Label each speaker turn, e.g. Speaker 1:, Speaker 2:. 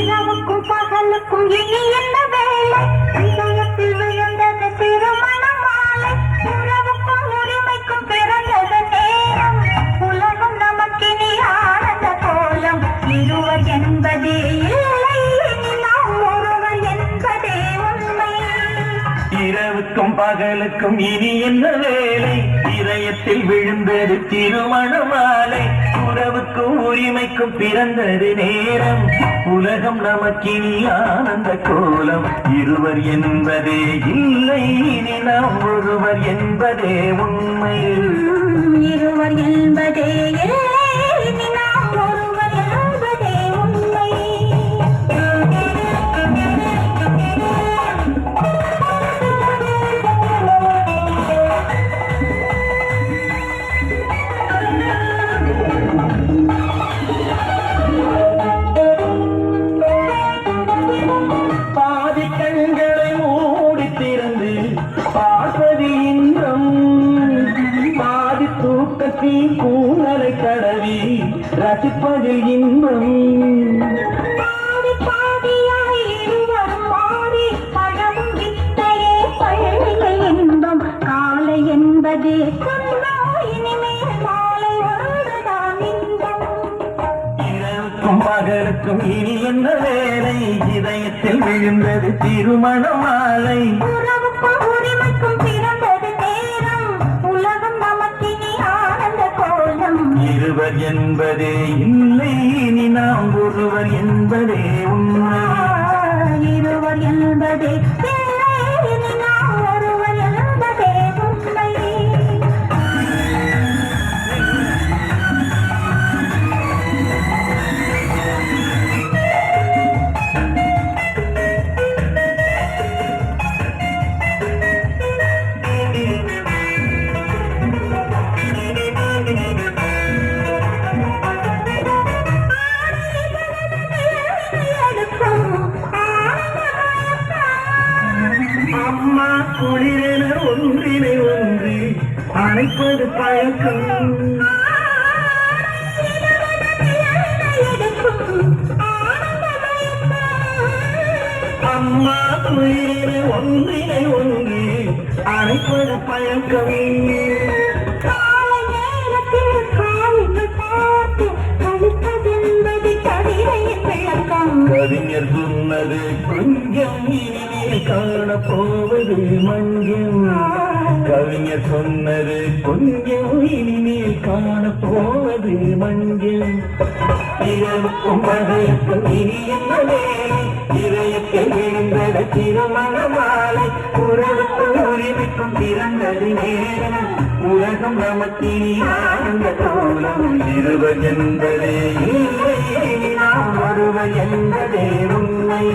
Speaker 1: இரவுக்கும் பகலுக்கும் இனி என்ன வேலை? இதயத்தில் விழுந்தது திருமண மாலை உறவுக்கும் உரிமைக்கும் பிறந்தது நேரம். உலகம் நமக்கினி ஆனந்த கோலம். இருவர் என்பதே இல்லை. நாம் ஒருவர் என்பதே உண்மை.
Speaker 2: இரவுக்கும் பகலுக்கும் இனி என்ன வேலை? இதயத்தில் விழுந்தது திருமண மாலை உறவுக்கும் உரிமைக்கும் பிறந்தது நேரம். உலகம் நமக்கினி ஆனந்த கோலம். இருவர் என்பதே இல்லை இனி நாம் ஒருவர் என்பதே உண்மையில் தூக்கத்தில் கூந்தலை தடவி ரசிப்பதில் இன்பம்.
Speaker 1: என்பதே
Speaker 2: பகலுக்கும் இனி என்ன வேலை? இதயத்தில் விழுந்தது திருமண மாலை. ஒருவர் என்பதே இல்லை இனி நாம் ஒருவர் என்பதே உண்மை.
Speaker 1: இருவர் என்பதே
Speaker 2: குளிரென ஒன்றினை ஒன்று அழைப்பது பழக்கம். அம்மா குளிரென ஒன்றினை ஒன்று அழைப்பது பழக்கம். കവിഞ്ഞെത്തുന്നത് കുഞ്ചം ഇനി കാണപ്പോവത് മഞ്ഞ കവിഞ്ഞ സൊന്നത് കുഞ്ചം ഇനി കാണപ്പോവത് മഞ്ഞ ഇരക്കും മഴയത്തും ഇനിയുന്നതേ ഇരയത്തിൽ വിഴുന്നത് തിരുമണമാളെ விழுந்தது பிறந்தது நேரம் உலகம் நமக்கினி ஆனந்த கோலம் இருவர் என்பதே இல்லை நாம் ஒருவர் என்பதே உண்மை.